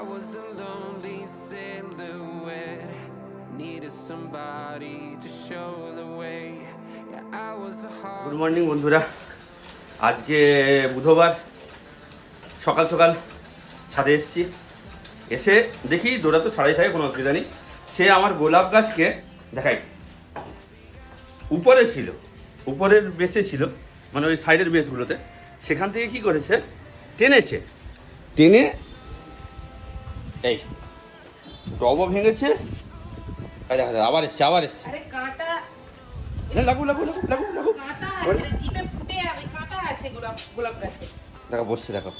I was a lonely silhouette. Needed somebody to show the way. Yeah, I was a heart. Good morning বন্ধুরা। আজকে বুধবার। সকাল সকাল ছাদে এসেছি। এসে দেখি দৌড়া তো ছাড়াই থাকে কোনো অসুবিধা নেই। সে আমার গোলাপ গাছকে দেখাই। উপরে ছিল। উপরের বেসে ছিল। মানে ওই সাইডের বেসগুলোতে সেখান থেকে কি করেছে? টেনেছে। টেনে এই টবও ভেঙেছে। এই দেখা আবার এসছে আবার এসছে। আরে লাগু লাগু লাগু লাগু লাগু দেখো বসছে দেখো।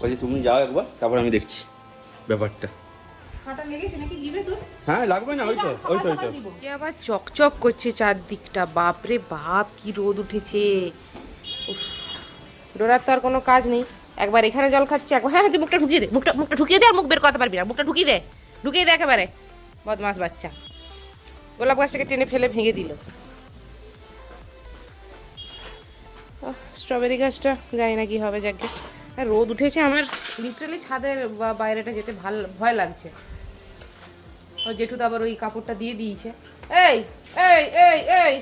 বলছি তুমি যাও একবার তারপর আমি দেখছি ব্যাপারটা। কাঁটা লেগেছে নাকি জিভে তোর? হ্যাঁ লাগবে না ওই তো ওই তো ওই তো। আবার চকচক করছে চারদিকটা বাপরে বাপ কি রোদ উঠেছে। উফ ডোরার তো আর কোনো কাজ নেই। একবার এখানে জল খাচ্ছে একবার হ্যাঁ হ্যাঁ, মুখটা ঢুকিয়ে দে মুখটা মুখটা ঢুকিয়ে দে আর মুখ বের করতে পারবি না। মুখটা ঢুকিয়ে দে ঢুকিয়ে দে একেবারে। বদমাস বাচ্চা। গোলাপ গাছটাকে টেনে ফেলে ভেঙে দিল। স্ট্রবেরি গাছটা জানি না কি হবে যাকে রোদ উঠেছে আমার। লিটারালি ছাদের বা- বাইরেটা যেতে ভালো ভয় লাগছে। ও জেঠু তো আবার ওই কাপড়টা দিয়ে দিয়েছে। এই এই এই এই!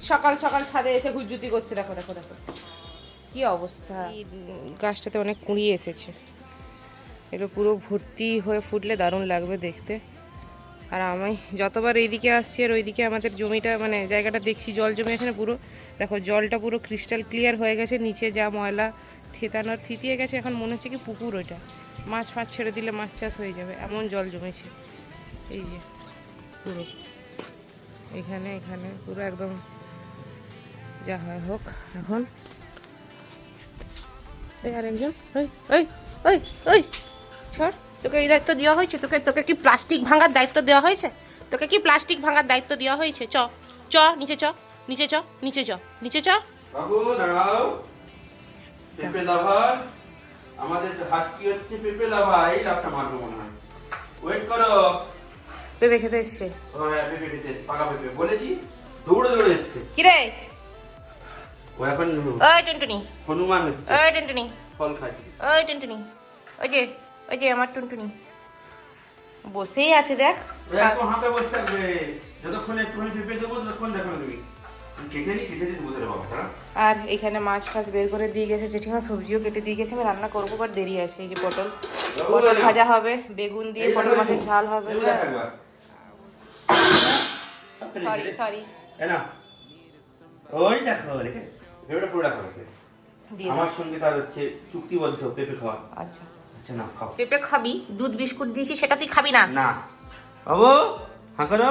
সকাল সকাল ছাদে এসে হুজ্জুতি করছে দেখো দেখো দেখো। কি অবস্থা? গাছটাতে অনেক কুঁড়ি এসেছে। এগুলো পুরো ভর্তি হয়ে ফুটলে দারুণ লাগবে দেখতে। আর আমি যতবার এইদিকে আসছি আর ওইদিকে আমাদের জমিটা মানে জায়গাটা দেখছি জল জমে আছে না পুরো দেখো জলটা পুরো ক্রিস্টাল ক্লিয়ার হয়ে গেছে নিচে যা ময়লা থেতানোর থিতিয়ে গেছে এখন মনে হচ্ছে কি পুকুর ওইটা। মাছ ফাছ ছেড়ে দিলে মাছ চাষ হয়ে যাবে এমন জল জমেছে। এই যে পুরো। এখানে এখানে পুরো একদম যা হয় হোক এখন এই আরেকজন। ওই ওই ওই ওই ছাড় তোকে এই দায়িত্ব দেওয়া হয়েছে? তোকে তোকে কি প্লাস্টিক ভাঙার দায়িত্ব দেওয়া হয়েছে? তোকে কি প্লাস্টিক ভাঙার দায়িত্ব দেওয়া হয়েছে? চ চ নিচে চ নিচে চ নিচে চ নিচে চ। বাবু দাঁড়াও। পেঁপে লাভার। আমাদের হাসকি হচ্ছে পেঁপে লাভা এই লাভটা মারবো মনে হয়। ওয়েট করো। পেঁপে খেতে এসছে। হ্যাঁ পেঁপে খেতে এসছে, পাকা পেঁপে। বলেছি দৌড়ে দৌড়ে এসছে। কিরে? ও এখন ওই টুনটুনি। হনুমান হচ্ছে ওই টুনটুনি। ফল খায় ওই টুনটুনি। ওই যে ওই যে আমার টুনটুনি। বসেই আছে দেখ। এখন হাতে বসে থাকবে। যতক্ষণ একটুখানি পেঁপে দেবো ততক্ষণ দেখো তুমি আর এখানে মাছ টাছ বের করে দিয়ে গেছে জেঠিমা সবজিও কেটে দিয়ে গেছে। আমি রান্না করব বাট দেরি আছে। এই যে পটল। পটল ভাজা হবে বেগুন দিয়ে পটল মাছের ঝাল হবে। সরি সরি ওই দেখো। দেখে পেঁপেটা পুরো রাখো দেখে দিয়ে আমার সঙ্গে তার হচ্ছে চুক্তিবদ্ধ পেঁপে খাওয়া আচ্ছা আচ্ছা না খাও পেঁপে খাবি দুধ বিস্কুট দিয়েছি সেটা তুই খাবি না না বাবু হাঁ করো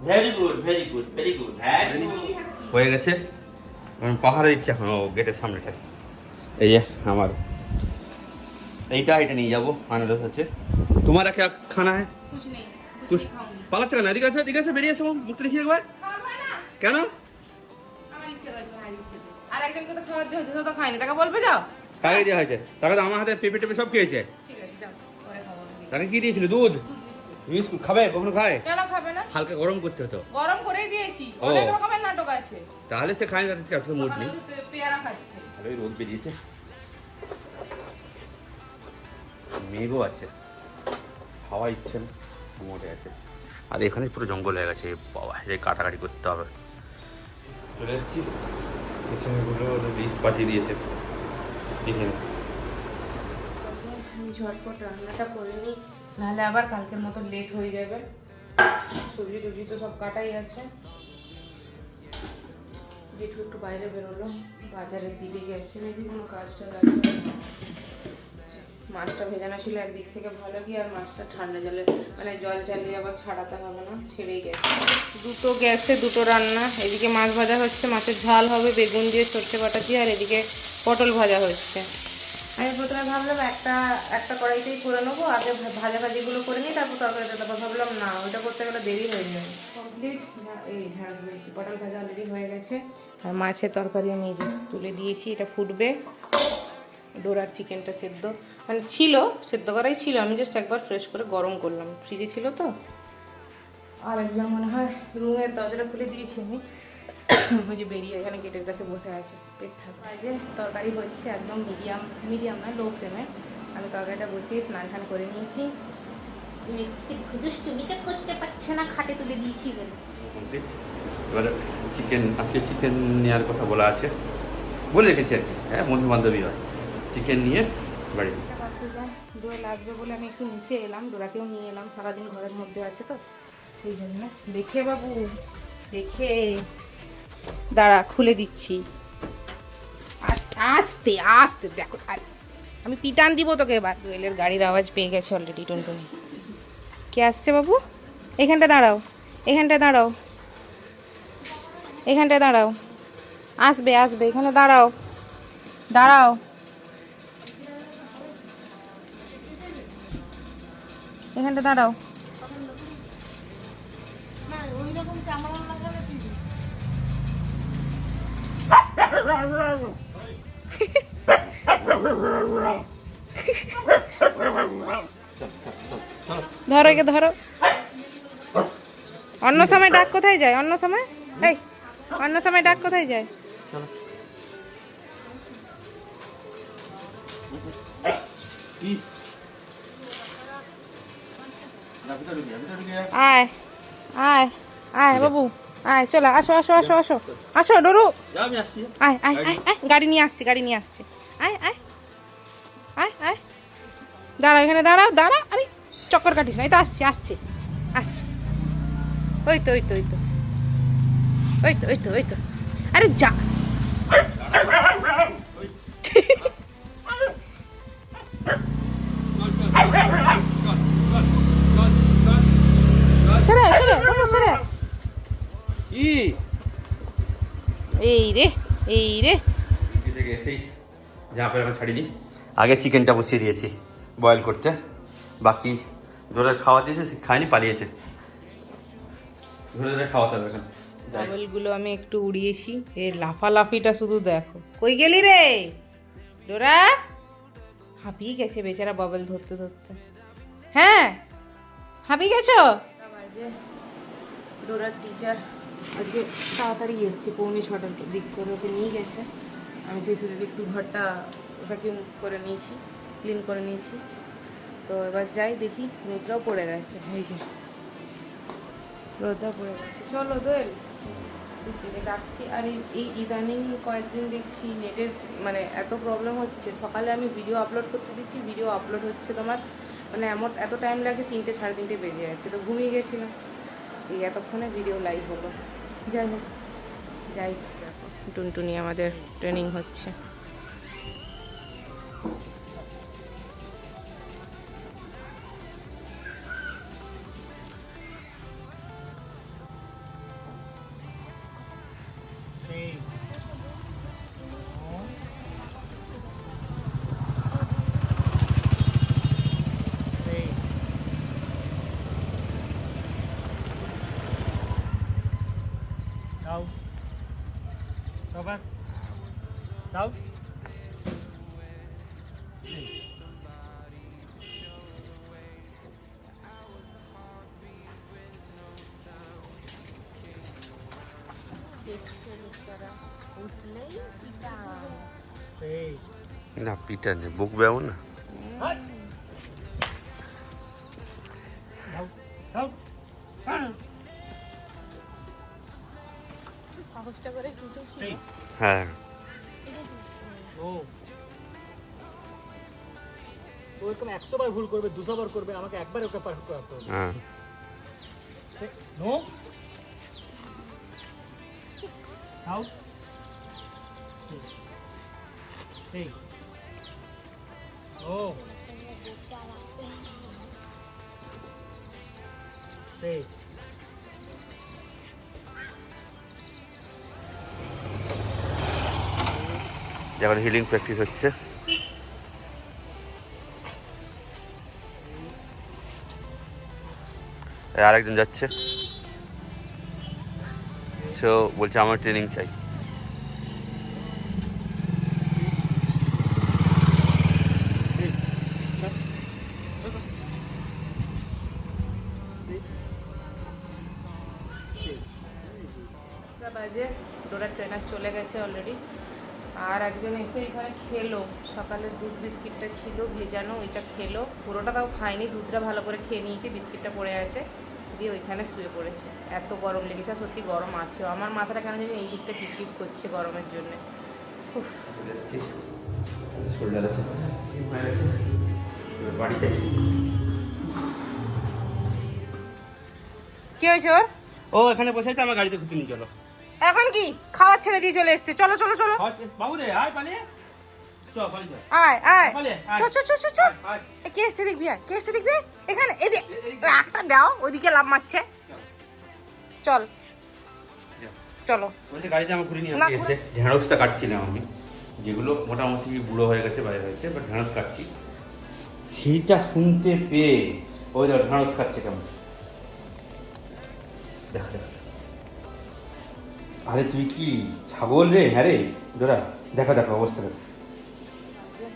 very good very good very good very good হয়ে গেছে আমি পাহাড়ে দিচ্ছি এখন ও গেটের সামনেটায় এই যে আমার এইটা এটা নিয়ে যাবো আনারস আছে তোমার क्या খানা है কুছ নেই कुछ পালাচ্ছে কেন এদিকে আছে এদিকে আছে বেরিয়ে এসো মুখটা দেখি একবার কেন আমার ইচ্ছে করছে আর একজনকে তো খাওয়াতে হচ্ছে তো খায়নি তাকে বলবে যাও। কাকে দেওয়া হয়েছে? তাকে তো আমার হাতে পেঁপে টেপে সব খেয়েছে। ঠিক আছে যাও পরে খাব আমি। তাকে কি দিয়েছিল? দুধ? বিস্কুট খাবে? কখনো খায়? কেন খাবে না? হালকা গরম করতে হতো। গরম করেই দিয়েছি। অনেক রকমের নাটক আছে। তাহলে সে খায় না আজকে আজকে মুড নেই। পেয়ারা খাচ্ছে। রোদ বেরিয়েছে। মেঘও আছে। হাওয়া ইচ্ছে না। মোটে আছে। আর এখানে পুরো জঙ্গল হয়ে গেছে। বাবা যে কাটাকাটি করতে হবে। চলে এসেছি। পেছনেগুলো লিস্ট পাঠিয়ে দিয়েছে। দেখে। ঝটপট রান্নাটা করে নিই। নাহলে আবার কালকের মতো লেট হয়ে যাবে। সবজি টবজি তো সব কাটাই আছে। জেঠু একটু বাইরে বেরোলো, বাজারের দিকে গেছে কোনো কাজটা লাগছে মাছটা ভেজানো ছিল একদিক থেকে ভালো কি আর মাছটা ঠান্ডা জলে মানে জল চালিয়ে আবার ছাড়াতে হবে না ছেড়েই গেছে। দুটো গ্যাসে দুটো রান্না এদিকে মাছ ভাজা হচ্ছে মাছের ঝাল হবে বেগুন দিয়ে সর্ষে বাটা দিয়ে আর এদিকে পটল ভাজা হচ্ছে। আমি প্রথমে ভাবলাম একটা একটা কড়াইতেই করে নেব আগে ভাজা ভাজিগুলো করে নিই তারপর তরকারিটা তারপর ভাবলাম না ওইটা করতে গেলে দেরি হয়ে যাবে কমপ্লিট এই ঢ্যাঁড়স বলছি পটল ভাজা অলরেডি হয়ে গেছে। আর মাছের তরকারি আমি তুলে দিয়েছি এটা ফুটবে। ডোরার চিকেনটা সেদ্ধ। মানে ছিল সেদ্ধ করাই ছিল আমি জাস্ট একবার ফ্রেশ করে গরম করলাম। ফ্রিজে ছিল তো। আর একজন মনে হয় রুমের দরজাটা খুলে দিয়েছি আমি ওই যে বেরিয়ে এখানে গেটের কাছে বসে আছে। পেট যে তরকারি হচ্ছে একদম মিডিয়াম মিডিয়াম না লো ফ্লেমে আমি তরকারিটা বসিয়ে স্নান টান করে নিয়েছি। দুষ্টুমিটা করতে পারছে না খাটে তুলে দিয়েছি বলে। এবার চিকেন আজকে চিকেন নেওয়ার কথা বলা আছে। বলে রেখেছি আর কি। হ্যাঁ বন্ধু বান্ধবী হয়। চিকেন নিয়ে বাড়ি। দোয়েল আসবে বলে আমি একটু নিচে এলাম ডোরাকেও নিয়ে এলাম, সারাদিন ঘরের মধ্যে আছে তো, সেই জন্য। দেখে বাবু, দেখে। দাঁড়া, খুলে দিচ্ছি। আস্তে আস্তে, দেখো আমি পিটান দিব তোকে এবার। দোয়েলের গাড়ির আওয়াজ পেয়ে গেছে অলরেডি টুনটুনি। কে আসছে বাবু? এখানটা দাঁড়াও এখানটা দাঁড়াও। এখানটায় দাঁড়াও। আসবে আসবে, এখানে দাঁড়াও। দাঁড়াও। এখানটা দাঁড়াও। ধরো একে, ধরো। অন্য সময় ডাক কোথায় যায়? অন্য সময়? এই, অন্য সময় ডাক কোথায় যায়? আয় আয় আয় বাবু আয় চলে আসো আসো আসো আসো। আসো ডরু। আয় আয় আয় আয় গাড়ি নিয়ে আসছি গাড়ি নিয়ে আসছি। আয় আয় আয় আয়। দাঁড়াও এখানে দাঁড়াও দাঁড়া। আরে চক্কর কাটিস না এই তো আসছি আসছি আসছি। ওই তো ওই তো ওই তো। ওই তো ওই তো ওই তো। আরে যা। কি এই রে এই রে। থেকে এসেই। প্যান্ট এখন ছাড়িনি। আগে চিকেনটা বসিয়ে দিয়েছি বয়েল করতে। বাকি ধরে খাওয়া দিয়েছে সে খায়নি পালিয়েছে। ধরে ধরে খাওয়াতে হবে এখন। যাই। আমি একটু উড়িয়েছি। এর লাফালাফিটা শুধু দেখো। কই গেলি রে? ডোরা? হাঁপিয়ে গেছে বেচারা বাবল ধরতে ধরতে। হ্যাঁ? হাঁপিয়ে গেছো? ডোরার টিচার আজকে তাড়াতাড়ি এসছে, পৌনে ছটার দিক করে ওকে নিয়ে গেছে। আমি সেই সুযোগে একটু ঘরটা ভ্যাকিউম করে নিয়েছি ক্লিন করে নিয়েছি। তো এবার যাই দেখি, রোদটাও পড়ে গেছে। এই যে রোদটা পড়ে গেছে। চলো দোয়েল ডাকছি। আর এই ইদানিং কয়েকদিন দেখছি নেটের মানে এত প্রবলেম হচ্ছে। সকালে আমি ভিডিও আপলোড করতে দিচ্ছি ভিডিও আপলোড হচ্ছে তোমার মানে এমন, এত টাইম লাগে তিনটে, সাড়ে তিনটে বেজে যাচ্ছে। তো ঘুমিয়ে গেছিলাম। এই এতক্ষণে ভিডিও লাইভ হলো। যাই হোক যাই। টুনটুনি আমাদের ট্রেনিং হচ্ছে। দাও সবার দাও সেই না পিটা নেই বুক বেও না দাও করে হ্যাঁ। ও। ও এরকম একশো বার ভুল করবে দুশো বার করবে আমাকে একবার ওকে পার করাতে হবে। হ্যাঁ। নো। দাও সেই ও। সেই এখন হিলিং প্র্যাকটিস হচ্ছে। আরেকজন যাচ্ছে। সো বলছে, আমার ট্রেনিং চাই। বাজে ট্রেনার চলে গেছে অলরেডি আর একজন এসে এখানে খেলো। সকালের দুধ বিস্কিটটা ছিল ভেজানো ওইটা খেলো। পুরোটা তাও খায়নি দুধটা ভালো করে খেয়ে নিয়েছে বিস্কিটটা পড়ে আছে। দিয়ে ওইখানে শুয়ে পড়েছে। এত গরম লেগেছে আর সত্যি গরম আছেও আমার মাথাটা কেন জানি এই দিকটা টিপ টিপ করছে গরমের জন্যে। আছে কি হয়েছে ওর? ও এখানে বসে আছে আমার গাড়িতে ঘুরতে নিয়ে চলো। এখন কি? খাওয়া ছেড়ে দিয়ে চলে এসছে। চলো চলো চলো। বাবু রে আয় পালিয়ে। আয় কে এসছে দেখবি? আয়। কে এসছে দেখবি? এখানে যে একটা দাও ওইদিকে লাভ মারছে। চল। চলো। বলছে গাড়িতে আমার ঘুরে নিয়ে এসে ঢেঁড়সটা কাটছিলাম আমি। যেগুলো মোটামুটি বুড়ো হয়ে গেছে বাইরে হয়েছে বাট ঢেঁড়স কাটছি। সেইটা শুনতে পেয়ে ওই দেখো ঢেঁড়স খাচ্ছে কেমন। দেখা দেখা। আরে তুই কি ছাগল রে? হ্যাঁ রে, ডোরা, দেখা, দেখো, অবস্থা দেখো।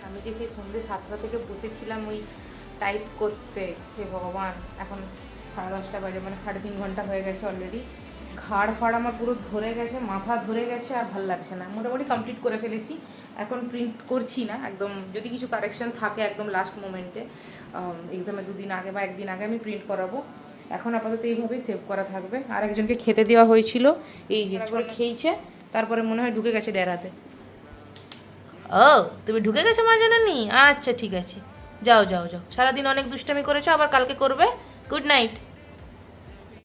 আমি যে সেই সন্ধ্যে সাতটা থেকে বসেছিলাম ওই টাইপ করতে, হে ভগবান, এখন সাড়ে দশটা বাজে মানে সাড়ে তিন ঘণ্টা হয়ে গেছে অলরেডি ঘাড় ফাড় আমার পুরো ধরে গেছে, মাথা ধরে গেছে, আর ভালো লাগছে না। মোটামুটি কমপ্লিট করে ফেলেছি। এখন প্রিন্ট করছি না, একদম যদি কিছু কারেকশন থাকে একদম লাস্ট মোমেন্টে এক্সামের দুদিন আগে বা একদিন আগে আমি প্রিন্ট করাবো। এখন আপাতত এইভাবেই সেভ করা থাকবে। আর একজনকে খেতে দেওয়া হয়েছিল, এই যে করে খেয়েছে, তারপরে মনে হয় ঢুকে গেছে ডেরাতে ও, তুমি ঢুকে গেছো মা জানানি আচ্ছা ঠিক আছে। যাও যাও যাও। সারাদিন অনেক দুষ্টামি করেছ, আবার কালকে করবে? Good night